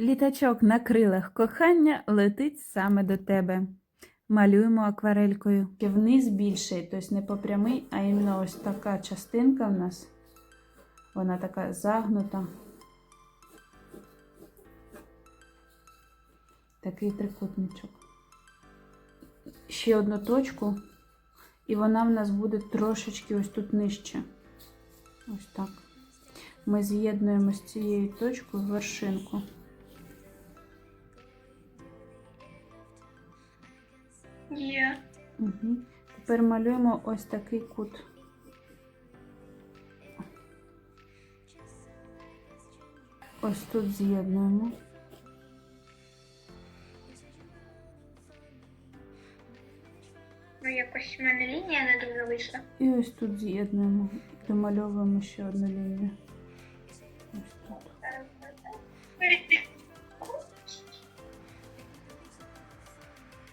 Літачок на крилах кохання летить саме до тебе. Малюємо акварелькою. Вниз більший, тобто не по прямий, а іменно ось така частинка в нас. Вона така загнута. Такий трикутничок. Ще одну точку, і вона в нас буде трошечки ось тут нижче. Ось так. Ми з'єднуємо з цією точкою вершинку. Є. Угу. Тепер малюємо ось такий кут. Ось тут з'єднуємо. Ну, якось в мене лінія не дуже вийшла. І ось тут з'єднуємо. Домальовуємо ще одну лінію.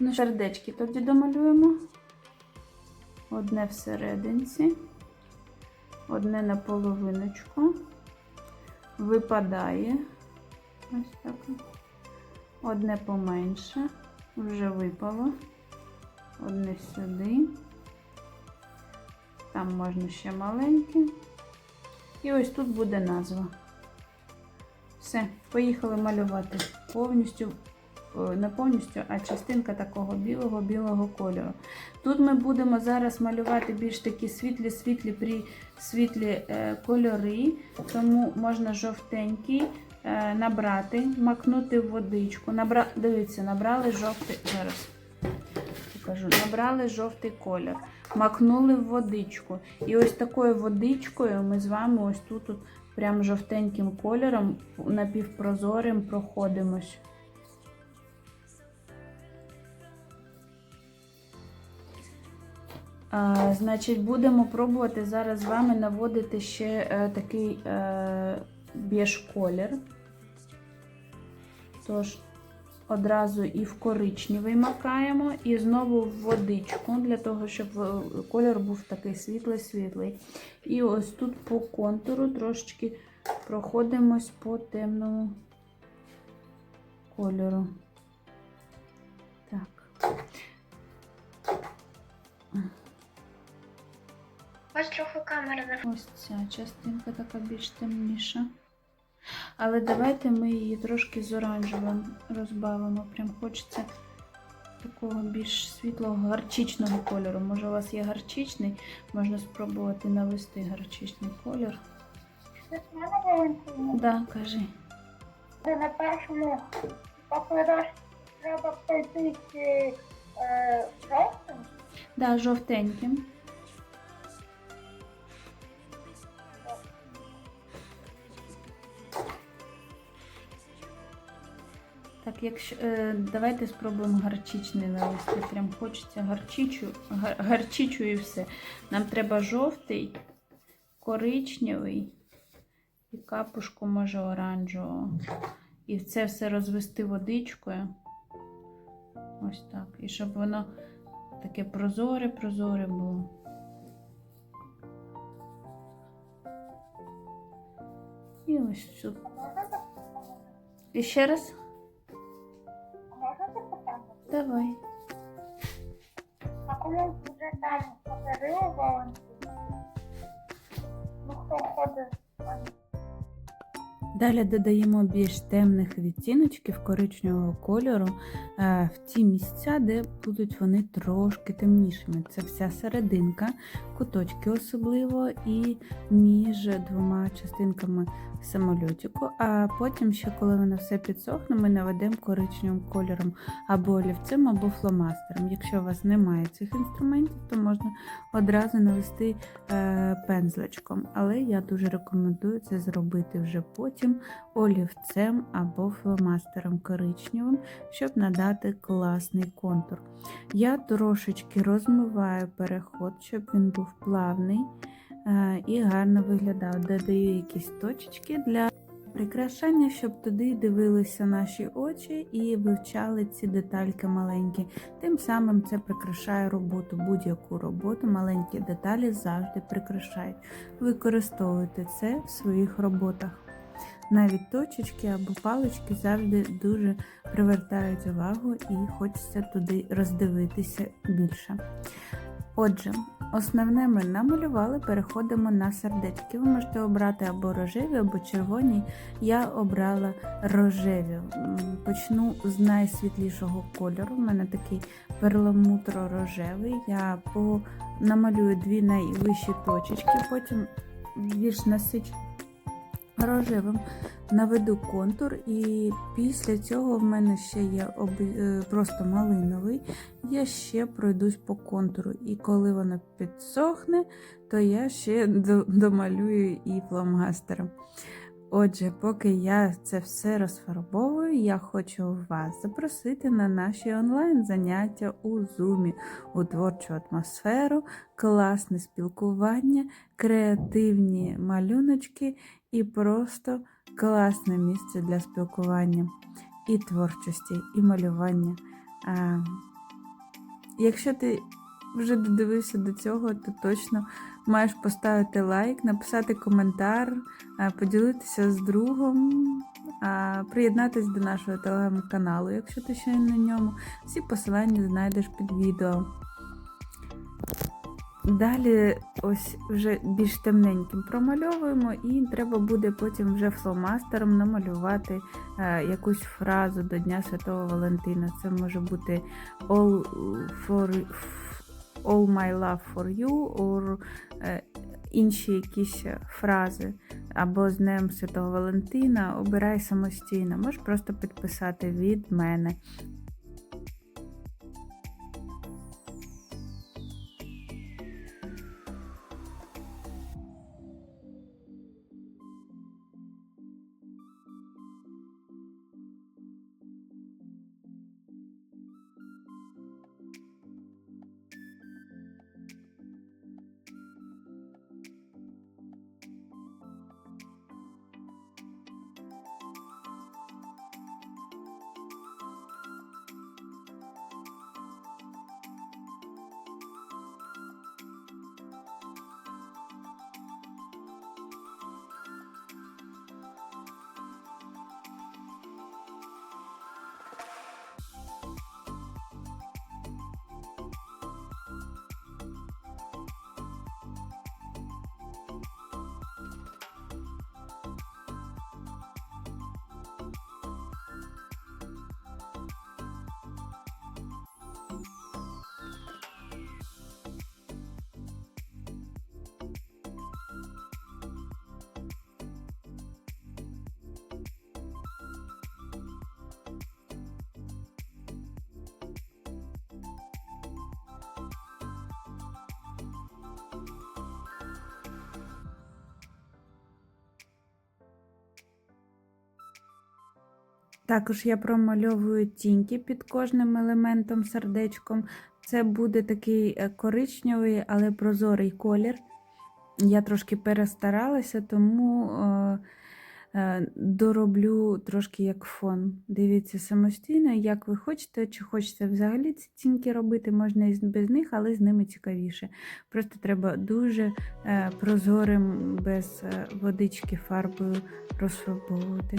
Ну, сердечки тоді домалюємо. Одне всерединці, одне на половиночку. Випадає. Ось так. Одне поменше. Вже випало. Одне сюди. Там можна ще маленьке. І ось тут буде назва. Все, поїхали малювати повністю не повністю, а частинка такого білого-білого кольору. Тут ми будемо зараз малювати більш такі світлі-світлі при світлі е, кольори, тому можна жовтенький е, набрати, макнути в водичку. Набра... Дивіться, набрали жовтий. Зараз покажу. Набрали жовтий колір, макнули в водичку. І ось такою водичкою ми з вами ось тут, от, прям жовтеньким кольором напівпрозорим проходимось. Значить, будемо пробувати зараз з вами наводити ще е, такий е, біж колір. Тож, одразу і в коричневий макаємо, і знову в водичку, для того, щоб е, колір був такий світлий-світлий. І ось тут по контуру трошечки проходимось по темному кольору. Так. Ось трохи камера не Ось ця частинка така більш темніша. Але давайте ми її трошки з оранжевим розбавимо. Прям хочеться такого більш світлого гарчичного кольору. Може, у вас є гарчичний, можна спробувати навести гарчичний колір. Да, кажи. Це на першому папіросі треба пройти е, жовтим. Да, жовтеньким. Якщо е, давайте спробуємо гарчичний навести. Прям хочеться гарчичу, гар, гарчичу і все. Нам треба жовтий, коричневий і капушку може оранжевого. І це все розвести водичкою. Ось так. І щоб воно таке прозоре, прозоре було. І ось тут. І ще раз. Можна запитати? Давай. А коли вже там подарили Валентину? Ну хто ходить? Далі додаємо більш темних відтіночків коричневого кольору е, в ті місця, де будуть вони трошки темнішими. Це вся серединка, куточки особливо, і між двома частинками самольотику. А потім, ще коли воно все підсохне, ми наведемо коричневим кольором або олівцем, або фломастером. Якщо у вас немає цих інструментів, то можна одразу навести е, пензличком. Але я дуже рекомендую це зробити вже потім олівцем або фломастером коричневим, щоб надати класний контур. Я трошечки розмиваю переход, щоб він був плавний е, і гарно виглядав. Додаю якісь точечки для прикрашання, щоб туди дивилися наші очі і вивчали ці детальки маленькі. Тим самим це прикрашає роботу, будь-яку роботу. Маленькі деталі завжди прикрашають. Використовуйте це в своїх роботах. Навіть точечки або палички завжди дуже привертають увагу і хочеться туди роздивитися більше. Отже, основне ми намалювали, переходимо на сердечки. Ви можете обрати або рожеві, або червоні. Я обрала рожеві. Почну з найсвітлішого кольору. У мене такий перламутро-рожевий. Я по... намалюю дві найвищі точечки, потім більш насич рожевим наведу контур, і після цього в мене ще є е, просто малиновий. Я ще пройдусь по контуру. І коли воно підсохне, то я ще домалюю і фломастером. Отже, поки я це все розфарбовую, я хочу вас запросити на наші онлайн-заняття у Zoom, у творчу атмосферу, класне спілкування, креативні малюночки і просто класне місце для спілкування і творчості, і малювання. А, якщо ти вже додивився до цього, то точно маєш поставити лайк, написати коментар, поділитися з другом, приєднатися до нашого телеграм-каналу, якщо ти ще не на ньому. Всі посилання знайдеш під відео. Далі ось вже більш темненьким промальовуємо, і треба буде потім вже фломастером намалювати е, якусь фразу до Дня Святого Валентина. Це може бути all, for, all my love for you, or е, інші якісь фрази. Або з Днем Святого Валентина, обирай самостійно. Можеш просто підписати від мене. Також я промальовую тіньки під кожним елементом сердечком. Це буде такий е, коричневий, але прозорий колір. Я трошки перестаралася, тому е, е, дороблю трошки як фон. Дивіться самостійно, як ви хочете, чи хочете взагалі ці тіньки робити, можна і без них, але з ними цікавіше. Просто треба дуже прозорим, без водички фарбою розфарбовувати.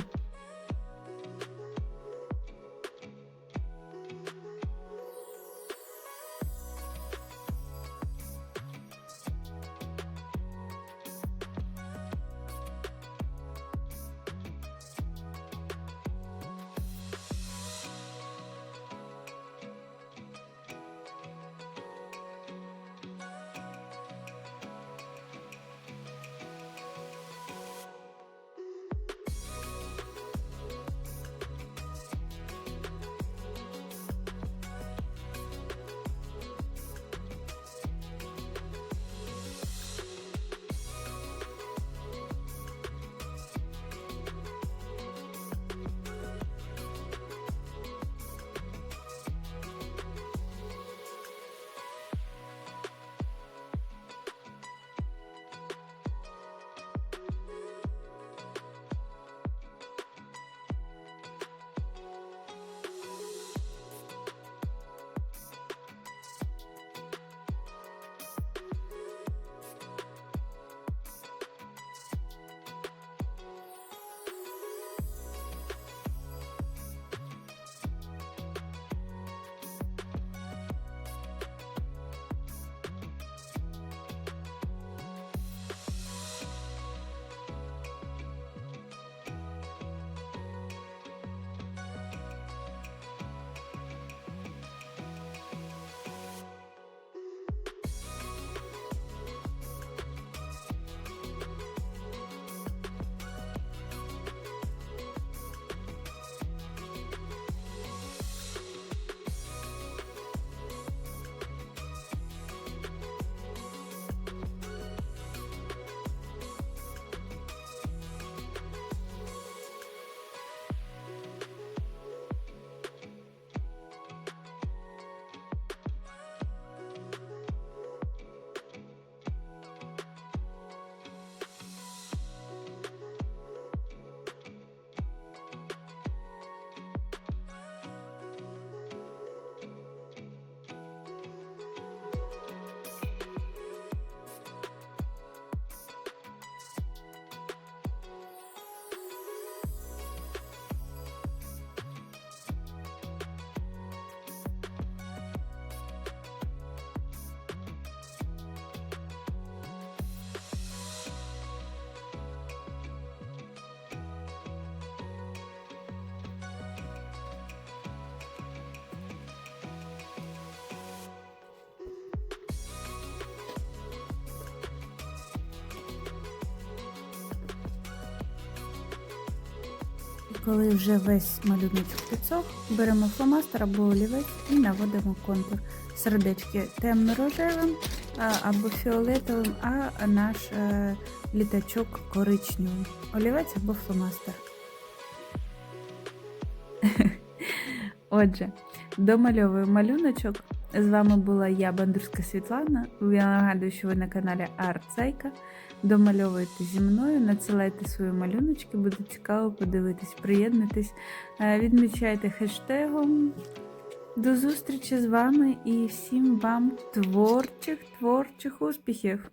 Коли вже весь малюночок підсох, беремо фломастер або олівець і наводимо контур. Сердечки темно-рожевим або фіолетовим, а наш е, літачок коричневим. Олівець або фломастер. Отже, домальовую малюночок. З вами була я, Бандурська Світлана. Я нагадую, що ви на каналі Артсайка. Домальовуйте зі мною, надсилайте свої малюночки, буде цікаво подивитись, приєднуйтесь, Е, відмічайте хештегом. До зустрічі з вами і всім вам творчих, творчих успіхів!